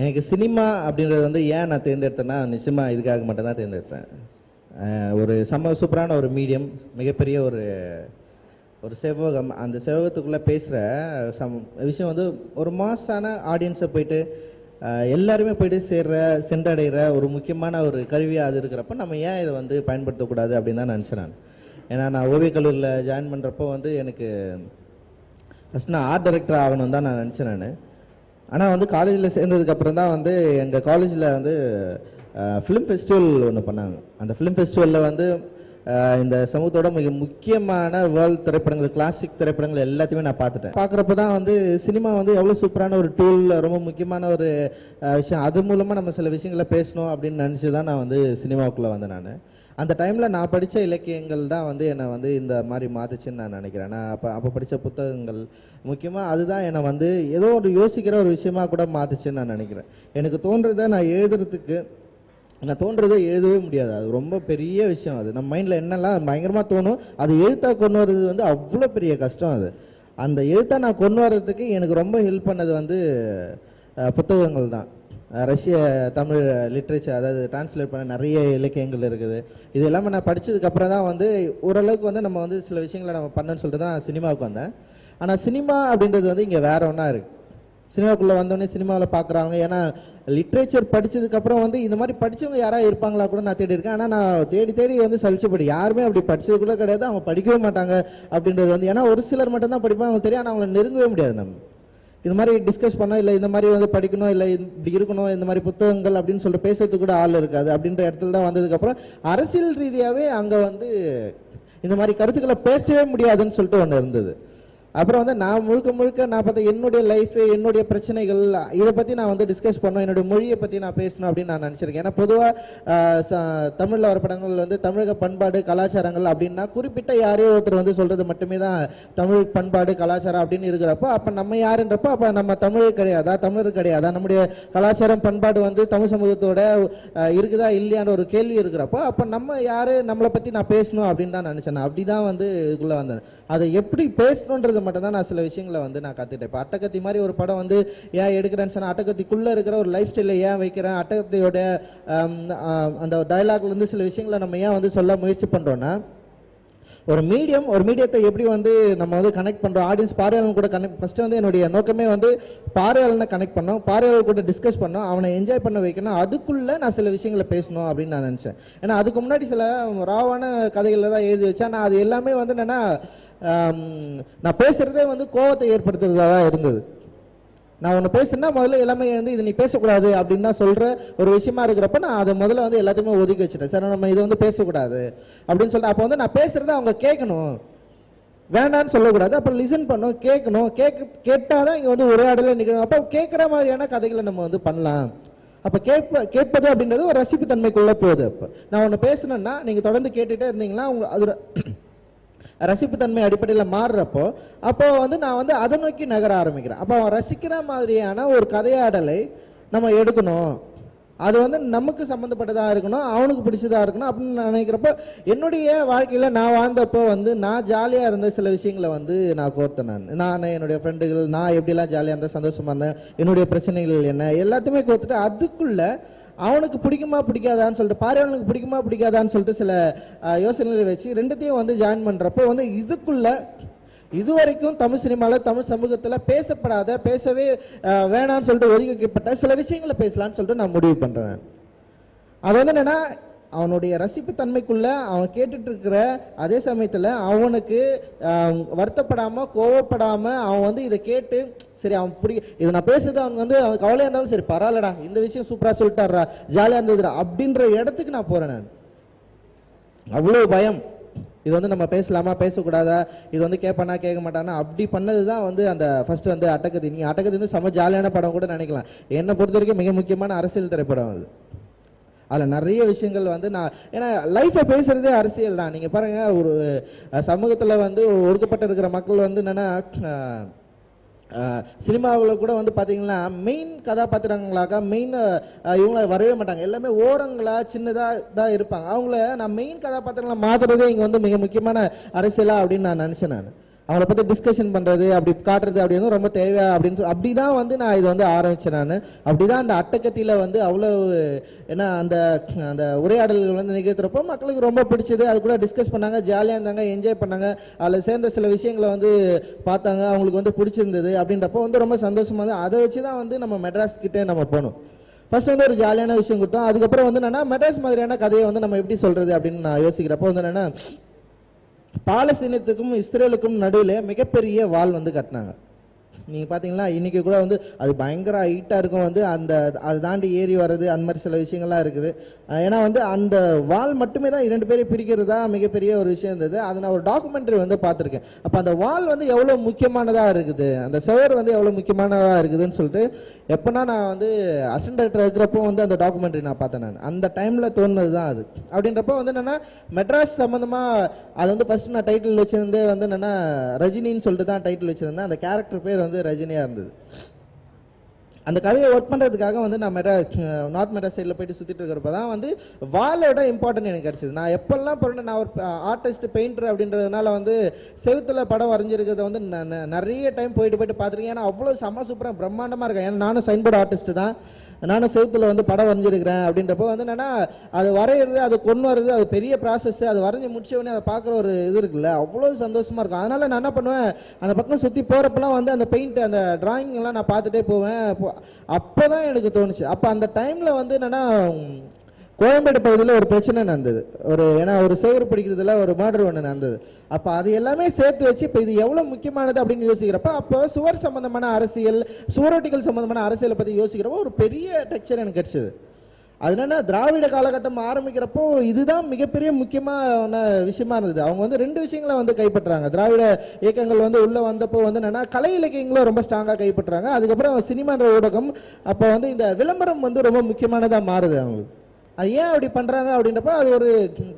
எனக்கு சினிமா அப்படின்றது வந்து ஏன் நான் தேர்ந்தெடுத்தேன்னா நிச்சயமாக இதுக்காக மட்டும் தான் தேர்ந்தெடுத்தேன் ஒரு செம்ம சூப்பரான ஒரு மீடியம் மிகப்பெரிய ஒரு ஒரு செவ்வகம். அந்த செவ்வகத்துக்குள்ளே பேசுகிற சம் விஷயம் வந்து ஒரு மாசான ஆடியன்ஸை போயிட்டு எல்லாருமே போயிட்டு சேர்ற சென்றடைகிற ஒரு முக்கியமான ஒரு கருவியாக அது இருக்கிறப்ப நம்ம ஏன் இதை வந்து பயன்படுத்தக்கூடாது அப்படின்னு தான் நினச்சேன் நான். ஏன்னா நான் ஓவியக் கல்லூரியில் ஜாயின் பண்ணுறப்போ வந்து எனக்கு ஃபஸ்ட் நான் ஆர்ட் டைரக்டர் ஆகணும் தான் நான் நினச்சேன் நான். ஆனால் வந்து காலேஜில் சேர்ந்ததுக்கு அப்புறம் தான் வந்து எங்கள் காலேஜில் வந்து ஃபிலிம் ஃபெஸ்டிவல் ஒன்று பண்ணாங்க. அந்த ஃபிலிம் ஃபெஸ்டிவலில் வந்து இந்த சமூகத்தோட மிக முக்கியமான வேர்ல்ட் திரைப்படங்கள் கிளாசிக் திரைப்படங்கள் எல்லாத்தையுமே நான் பார்த்துட்டேன். பார்க்குறப்ப தான் வந்து சினிமா வந்து எவ்வளோ சூப்பரான ஒரு டூல் ரொம்ப முக்கியமான ஒரு விஷயம். அது மூலமாக நம்ம சில விஷயங்களை பேசணும் அப்படின்னு நினச்சி தான் நான் வந்து சினிமாவுக்குள்ளே வந்தேன் நான். அந்த டைமில் நான் படித்த இலக்கியங்கள் தான் வந்து என்னை வந்து இந்த மாதிரி மாற்றுச்சுன்னு நான் நினைக்கிறேன். நான் அப்போ அப்போ படித்த புத்தகங்கள் முக்கியமாக அதுதான் என்னை வந்து ஏதோ ஒரு யோசிக்கிற ஒரு விஷயமா கூட மாற்றுச்சுன்னு நான் நினைக்கிறேன். எனக்கு தோன்றதை நான் எழுதுறதுக்கு நான் தோன்றதை எழுதவே முடியாது. அது ரொம்ப பெரிய விஷயம் அது. நம்ம மைண்டில் என்னெல்லாம் பயங்கரமாக தோணும் அது எழுத்தாக கொண்டு வர்றது வந்து அவ்வளோ பெரிய கஷ்டம் அது. அந்த எழுத்தை நான் கொண்டு வர்றதுக்கு எனக்கு ரொம்ப ஹெல்ப் பண்ணது வந்து புத்தகங்கள் தான். ரஷ்ய தமிழ் லிட்ரேச்சர் அதாவது டிரான்ஸ்லேட் பண்ண நிறைய இலக்கியங்கள் இருக்குது. இது எல்லாமே நான் படித்ததுக்கப்புறம் தான் வந்து ஓரளவுக்கு வந்து நம்ம வந்து சில விஷயங்களை நம்ம பண்ணணும்னு சொல்லிட்டு தான் நான் சினிமாவுக்கு வந்தேன். ஆனால் சினிமா அப்படின்றது வந்து இங்கே வேற ஒன்றா இருக்குது சினிமாக்குள்ளே வந்தோடனே சினிமாவில் பார்க்குறாங்க ஏன்னா லிட்ரேச்சர் படித்ததுக்கப்புறம் வந்து இந்த மாதிரி படித்தவங்க யாராவது இருப்பாங்களா கூட நான் தேடி இருக்கேன். ஆனால் நான் தேடி தேடி வந்து சலிச்சபடி யாருமே அப்படி படித்தது கூட கிடையாது. அவங்க படிக்கவே மாட்டாங்க அப்படின்றது வந்து ஏன்னா ஒரு சிலர் மட்டும்தான் படிப்பாங்க அவங்க தெரியும் ஆனால் அவங்கள நெருங்கவே முடியாது நம்ம. இது மாதிரி டிஸ்கஸ் பண்ணோம் இல்லை இந்த மாதிரி வந்து படிக்கணும் இல்லை இப்படி இருக்கணும் இந்த மாதிரி புத்தகங்கள் அப்படின்னு சொல்லிட்டு பேசுறதுக்கு கூட ஆள் இருக்காது. அப்படின்ற இடத்துல தான் வந்ததுக்கப்புறம் அரசியல் ரீதியாகவே அங்கே வந்து இந்த மாதிரி கருத்துக்களை பேசவே முடியாதுன்னு சொல்லிட்டு ஒன்று இருந்தது. அப்புறம் வந்து நான் முழுக்க முழுக்க நான் பார்த்தா என்னுடைய லைஃப் என்னுடைய பிரச்சனைகள் இதை பற்றி நான் வந்து டிஸ்கஸ் பண்ணோம் என்னுடைய மொழியை பற்றி நான் பேசணும் அப்படின்னு நான் நினச்சிருக்கேன். ஏன்னா பொதுவாக தமிழில் வர படங்கள் வந்து தமிழக பண்பாடு கலாச்சாரங்கள் அப்படின்னா குறிப்பிட்ட யாரையோ ஒருத்தர் வந்து சொல்கிறது மட்டுமே தான் தமிழ் பண்பாடு கலாச்சாரம் அப்படின்னு இருக்கிறப்போ அப்போ நம்ம யாருன்றப்போ அப்போ நம்ம தமிழ் கிடையாதா? தமிழர் கிடையாதா? நம்முடைய கலாச்சாரம் பண்பாடு வந்து தமிழ் சமூகத்தோட இருக்குதா இல்லையான்ற ஒரு கேள்வி இருக்கிறப்போ அப்போ நம்ம யாரு நம்மளை பற்றி நான் பேசணும் அப்படின்னு தான் நினச்சேன். அப்படி தான் வந்து இதுக்குள்ளே வந்தேன். அதை எப்படி பேசணுன்றது மட்டும் தான் நான் சில விஷயங்களை வந்து நான் கற்றுக்கிட்டேன் இப்போ அட்டகத்தி மாதிரி ஒரு படம் வந்து ஏன் எடுக்கிறேன்னு சொன்னால் அட்டகத்திக்குள்ளே இருக்கிற ஒரு லைஃப் ஸ்டைலை ஏன் வைக்கிறேன் அட்டகத்தியோட அந்த டைலாக்லேருந்து இருந்து சில விஷயங்களை நம்ம ஏன் வந்து சொல்ல முயற்சி பண்ணுறோன்னா ஒரு மீடியம் ஒரு மீடியத்தை எப்படி வந்து நம்ம வந்து கனெக்ட் பண்றோம் ஆடியன்ஸ் பார்வையாளன் கூட கனெக்ட் ஃபர்ஸ்ட் வந்து என்னுடைய நோக்கமே வந்து பார்வையாளனை கனெக்ட் பண்ணோம் பார்வையாளர் கூட டிஸ்கஸ் பண்ணோம் அவனை என்ஜாய் பண்ண வைக்கணும் அதுக்குள்ள நான் சில விஷயங்களை பேசணும் அப்படின்னு நான் நினைச்சேன். ஏன்னா அதுக்கு முன்னாடி சில ராவான கதைகளை தான் எழுதி வச்சேன். நான் அது எல்லாமே வந்து என்னன்னா நான் பேசுறதே வந்து கோவத்தை ஏற்படுத்துறதா தான் இருந்தது. நான் ஒன்று பேசுனா முதல்ல எல்லாமே வந்து இது நீ பேசக்கூடாது அப்படின்னு தான் சொல்கிற ஒரு விஷயமா இருக்கிறப்ப நான் அதை முதல்ல வந்து எல்லாத்தையுமே ஒதுக்கி வச்சுட்டேன். சார் நம்ம இதை வந்து பேசக்கூடாது அப்படின்னு சொல்லிட்டு அப்போ வந்து நான் பேசுறத அவங்க கேட்கணும். வேண்டான்னு சொல்லக்கூடாது. அப்புறம் லிசன் பண்ணணும் கேட்கணும். கேட்க கேட்டால் தான் இங்கே வந்து உரையாடல நிற்கணும் அப்போ கேட்குற மாதிரியான கதைகளை நம்ம வந்து பண்ணலாம். அப்போ கேட்ப கேட்பது அப்படின்றது ஒரு ரசிப்பு தன்மைக்குள்ளே போகுது அப்போ. நான் ஒன்று பேசுனேன்னா நீங்கள் தொடர்ந்து கேட்டுகிட்டே இருந்தீங்கன்னா உங்க அது ரசிப்புத்தன்மை அடிப்படையில் மாறுறப்போ அப்போ வந்து நான் வந்து அதை நோக்கி நகர ஆரம்பிக்கிறேன். அப்போ அவன் ரசிக்கிற மாதிரியான ஒரு கதையாடலை நம்ம எடுக்கணும். அது வந்து நமக்கு சம்மந்தப்பட்டதாக இருக்கணும் அவனுக்கு பிடிச்சதாக இருக்கணும் அப்படின்னு நினைக்கிறப்போ என்னுடைய வாழ்க்கையில் நான் வாழ்ந்தப்போ வந்து நான் ஜாலியாக இருந்த சில விஷயங்களை வந்து நான் கோர்த்தேன் நான். நான் என்னுடைய ஃப்ரெண்டுகள் நான் எப்படிலாம் ஜாலியாக இருந்தேன் சந்தோஷமா இருந்தேன் என்னுடைய பிரச்சனைகள் என்ன எல்லாத்தையுமே கோர்த்துட்டு அதுக்குள்ளே அவனுக்கு பிடிக்குமா பிடிக்காதான்னு சொல்லிட்டு பார்வையாளனுக்கு பிடிக்குமா பிடிக்காதான்னு சொல்லிட்டு சில யோசனைகளை வச்சு ரெண்டுத்தையும் வந்து ஜாயின் பண்ணுறப்போ வந்து இதுக்குள்ள இதுவரைக்கும் தமிழ் சினிமாவில் தமிழ் சமூகத்தில் பேசப்படாத பேசவே வேணான்னு வேணாம்னு சொல்லிட்டு ஒதுக்கி வைக்கப்பட்ட சில விஷயங்களை பேசலாம்னு சொல்லிட்டு நான் முடிவு பண்ணுறேன் அது வந்து என்னென்னா அவனுடைய ரசிப்பு தன்மைக்குள்ள அவன் கேட்டுட்டு இருக்கிற அதே சமயத்துல அவனுக்கு வருத்தப்படாமல் வருத்தப்படாம கோவப்படாம அவன் வந்து இதை கேட்டு சரி அவன் பிடி இதை நான் பேசுறது அவன் வந்து அவன் கவலையா இருந்தாலும் சரி பரவாயில்லடா இந்த விஷயம் சூப்பரா சொல்லிட்டாரா ஜாலியா இருந்ததுடா அப்படின்ற இடத்துக்கு நான் போறேன் நான். அவ்வளோ பயம். இது வந்து நம்ம பேசலாமா பேசக்கூடாதா? இது வந்து கேட்பானா கேட்க மாட்டானா? அப்படி பண்ணது தான் வந்து அந்த ஃபர்ஸ்ட் வந்து அட்டகதி. நீ அட்டகதி வந்து செம ஜாலியான படம் கூட நினைக்கலாம். என்னை பொறுத்த வரைக்கும் மிக முக்கியமான அரசியல் திரைப்படம் அது. அதில் நிறைய விஷயங்கள் வந்து நான் ஏன்னா லைஃப்பை பேசுகிறதே அரசியல் தான். நீங்கள் பாருங்கள் ஒரு சமூகத்தில் வந்து ஒடுக்கப்பட்டு இருக்கிற மக்கள் வந்து என்னென்னா சினிமாவில் கூட வந்து பார்த்தீங்கன்னா மெயின் கதாபாத்திரங்களாக மெயின் இவங்கள வரவே மாட்டாங்க. எல்லாமே ஓரங்களாக சின்னதாக தான் இருப்பாங்க. அவங்கள நான் மெயின் கதாபாத்திரங்களை மாற்றுறதே இங்கே வந்து மிக முக்கியமான அரசியலாக அப்படின்னு நான் நினச்சேன் நான். அவளை பற்றி டிஸ்கஷன் பண்ணுறது அப்படி காட்டுறது அப்படி வந்து ரொம்ப தேவையா? அப்படின்னு சொல்லி அப்படி தான் வந்து நான் இதை வந்து ஆரம்பித்தேன் நான். அப்படி தான் அந்த அட்டக்கத்தியில் வந்து அவ்வளோ ஏன்னா அந்த அந்த உரையாடல்கள் வந்து நிகழ்த்துறப்போ மக்களுக்கு ரொம்ப பிடிச்சது. அது கூட டிஸ்கஸ் பண்ணாங்க ஜாலியாக இருந்தாங்க என்ஜாய் பண்ணாங்க. அதில் சேர்ந்த சில விஷயங்களை வந்து பார்த்தாங்க அவங்களுக்கு வந்து பிடிச்சிருந்தது அப்படின்றப்போ வந்து ரொம்ப சந்தோஷமாக இருந்தது. அதை வச்சு தான் வந்து நம்ம மெட்ராஸ் கிட்டே நம்ம போகணும். ஃபர்ஸ்ட் வந்து ஒரு ஜாலியான விஷயம் கொடுத்தோம். அதுக்கப்புறம் வந்து என்னன்னா மெட்ராஸ் மாதிரியான கதையை வந்து நம்ம எப்படி சொல்றது அப்படின்னு நான் யோசிக்கிறப்போ வந்து என்னன்னா பாலஸ்தீனத்துக்கும் இஸ்ரேலுக்கும் நடுவில் மிகப்பெரிய வால் வந்து கட்டினாங்க. நீங்கள் பார்த்தீங்கன்னா இன்றைக்கி கூட வந்து அது பயங்கர ஹைட்டாக இருக்கும் வந்து அந்த அதை தாண்டி ஏறி வர்றது அந்த மாதிரி சில விஷயங்கள்லாம் இருக்குது. ஏன்னா வந்து அந்த வால் மட்டுமே தான் இரண்டு பேரை பிரிக்கிறதா மிகப்பெரிய ஒரு விஷயம் இருந்தது. அதை நான் ஒரு டாக்குமெண்ட்ரி வந்து பார்த்துருக்கேன். அப்போ அந்த வால் வந்து எவ்வளோ முக்கியமானதாக இருக்குது அந்த செவர் வந்து எவ்வளோ முக்கியமானதாக இருக்குதுன்னு சொல்லிட்டு எப்போனா நான் வந்து அசிஸ்டன்ட் இருக்கிறப்போ வந்து அந்த டாக்குமெண்ட்ரி நான் பார்த்தேன் நான். அந்த டைமில் தோணுனது தான் அது. அப்படின்றப்போ வந்து என்னென்னா மெட்ராஸ் சம்மந்தமாக அது வந்து ஃபஸ்ட்டு நான் டைட்டில் வச்சிருந்தே வந்து என்னென்னா ரஜினின்னு சொல்லிட்டு தான் டைட்டில் வச்சிருந்தேன். அந்த கேரக்டர் பேர் வந்து ரஜினியா இருந்தது. அந்த கதையை ஒர்க் பண்ணுறதுக்காக வந்து நான் மெட்ரா நார்த் மெட்ராஸ் சைடில் போயிட்டு சுற்றிட்டு இருக்கிறப்ப தான் வந்து வாலோட இம்பார்ட்டன்ட் எனக்கு கிடச்சிது. நான் எப்பெல்லாம் பிறந்த நான் ஒரு ஆர்டிஸ்ட் பெயிண்டர் அப்படின்றதுனால வந்து செவுத்தில் படம் வரைஞ்சிருக்கிறத வந்து ந- நிறைய டைம் போயிட்டு போயிட்டு பார்த்துருக்கேன். ஏன்னா அவ்வளோ செம்ம சூப்பராக பிரம்மாண்டமாக இருக்கேன் ஏன்னா நானும் சைன்போர்டு ஆர்டிஸ்ட்டு தான். நானும் செவத்தில் வந்து படம் வரைஞ்சிருக்கிறேன் அப்படின்றப்போ வந்து என்னென்னா அது வரைகிறது அது கொண்டு வர்றது அது பெரிய ப்ராசஸ் அது வரைஞ்சி முடிச்ச உடனே அதை பார்க்குற ஒரு இது இருக்குல்ல அவ்வளோ சந்தோஷமாக இருக்கும். அதனால் நான் என்ன பண்ணுவேன் அந்த பக்கம் சுற்றி போகிறப்பெல்லாம் வந்து அந்த பெயிண்ட் அந்த drawing நான் பார்த்துட்டே போவேன். அப்போ தான் எனக்கு தோணுச்சு. அப்போ அந்த டைமில் வந்து என்னென்னா கோயம்பேடு பகுதியில் ஒரு பிரச்சனை நடந்தது. ஒரு ஏன்னா ஒரு சேகர் பிடிக்கிறதுல ஒரு மர்டர் ஒன்று நடந்தது. அப்போ அது எல்லாமே சேர்த்து வச்சு இப்போ இது எவ்வளோ முக்கியமானது அப்படின்னு யோசிக்கிறப்ப அப்போ சுவர் சம்மந்தமான அரசியல் சுவரொட்டிகள் சம்மந்தமான அரசியலை பற்றி யோசிக்கிறப்போ ஒரு பெரிய டெக்ஸ்சர் எனக்கு கிடைச்சது. அது என்னென்னா திராவிட காலகட்டம் ஆரம்பிக்கிறப்போ இதுதான் மிகப்பெரிய முக்கியமான விஷயமா இருந்தது. அவங்க வந்து ரெண்டு விஷயங்களை வந்து கைப்பற்றுறாங்க. திராவிட இயக்கங்கள் வந்து உள்ளே வந்தப்போ வந்து என்னென்னா கலை இலக்கியங்களும் ரொம்ப ஸ்ட்ராங்காக கைப்பற்றுறாங்க. அதுக்கப்புறம் சினிமான்ற ஊடகம் அப்போ வந்து இந்த விளம்பரம் வந்து ரொம்ப முக்கியமானதாக மாறுது அவங்களுக்கு. அது ஏன் அப்படி பண்ணுறாங்க அப்படின்றப்ப அது ஒரு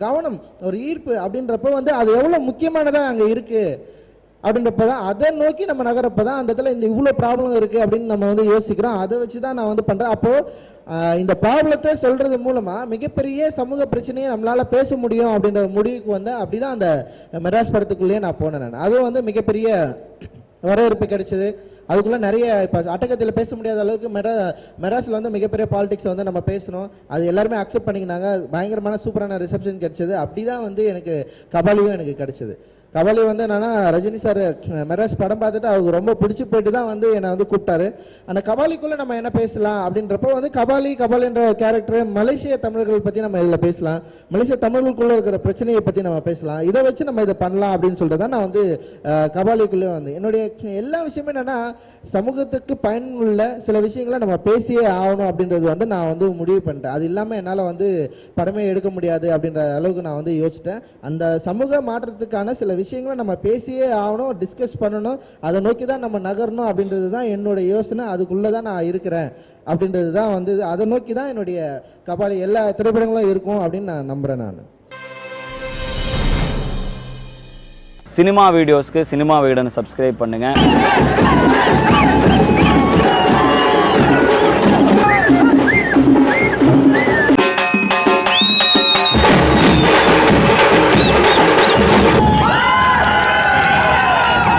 கவனம் ஒரு ஈர்ப்பு அப்படின்றப்போ வந்து அது எவ்வளோ முக்கியமானதாக அங்கே இருக்குது அப்படின்றப்ப தான் அதை நோக்கி நம்ம நகரப்ப தான் அந்த இடத்துல இந்த இவ்வளோ ப்ராப்ளம் இருக்குது அப்படின்னு நம்ம வந்து யோசிக்கிறோம். அதை வச்சு தான் நான் வந்து பண்ணுறேன் அப்போது இந்த ப்ராப்ளத்தை சொல்கிறது மூலமாக மிகப்பெரிய சமூக பிரச்சனையை நம்மளால் பேச முடியும் அப்படின்ற முடிவுக்கு வந்து அப்படிதான் அந்த மெட்ராஸ் படத்துக்குள்ளேயே நான் போனேன் நான். அதுவும் வந்து மிகப்பெரிய வரவேற்பு கிடைச்சது. அதுக்குள்ள நிறைய இப்போ அட்டகத்தில் பேச முடியாத அளவுக்கு மெட்ரா மெராஸில் வந்து மிகப்பெரிய பாலிடிக்ஸ் வந்து நம்ம பேசணும். அது எல்லாருமே அக்செப்ட் பண்ணிக்கினாங்க. பயங்கரமான சூப்பரான ரிசப்ஷன் கிடைச்சது. அப்படிதான் வந்து எனக்கு கபாலியும் எனக்கு கிடைச்சது. கபாலி வந்து என்னன்னா ரஜினி சார் மெட்ராஸ் படம் பார்த்துட்டு அவருக்கு ரொம்ப பிடிச்சி போயிட்டு தான் வந்து என்னை வந்து கூப்பிட்டாரு. அந்த கபாலிக்குள்ளே நம்ம என்ன பேசலாம் அப்படின்றப்போ வந்து கபாலி கபாலின்ற கேரக்டர் மலேசிய தமிழர்கள் பற்றி நம்ம இதில் பேசலாம். மலேசிய தமிழர்களுக்குள்ள இருக்கிற பிரச்சனையை பற்றி நம்ம பேசலாம். இதை வச்சு நம்ம இதை பண்ணலாம் அப்படின்னு சொல்லிட்டு தான் நான் வந்து கபாலிக்குள்ளே வந்து. என்னுடைய எல்லா விஷயமும் என்னன்னா சமூகத்துக்கு பயனுள்ள சில விஷயங்களை நம்ம பேசியே ஆகணும் அப்படின்றது வந்து நான் வந்து முடிவு பண்ணிட்டேன். அது இல்லாமல் என்னால் வந்து படமே எடுக்க முடியாது அப்படின்ற அளவுக்கு நான் வந்து யோசிச்சிட்டேன். அந்த சமூக மாற்றத்துக்கான சில விஷயங்களை நம்ம பேசியே ஆகணும் டிஸ்கஸ் பண்ணணும் அதை நோக்கி தான் நம்ம நகரணும் அப்படின்றது தான் என்னோட யோசனை. அதுக்குள்ளே தான் நான் இருக்கிறேன் அப்படின்றது தான் வந்து அதை நோக்கி தான் என்னுடைய கபாலி எல்லா திரைப்படங்களும் இருக்கும் அப்படின்னு நான் நம்புகிறேன் நான். சினிமா வீடியோஸ்க்கு சினிமா வீடனை சப்ஸ்கிரைப் பண்ணுங்கள்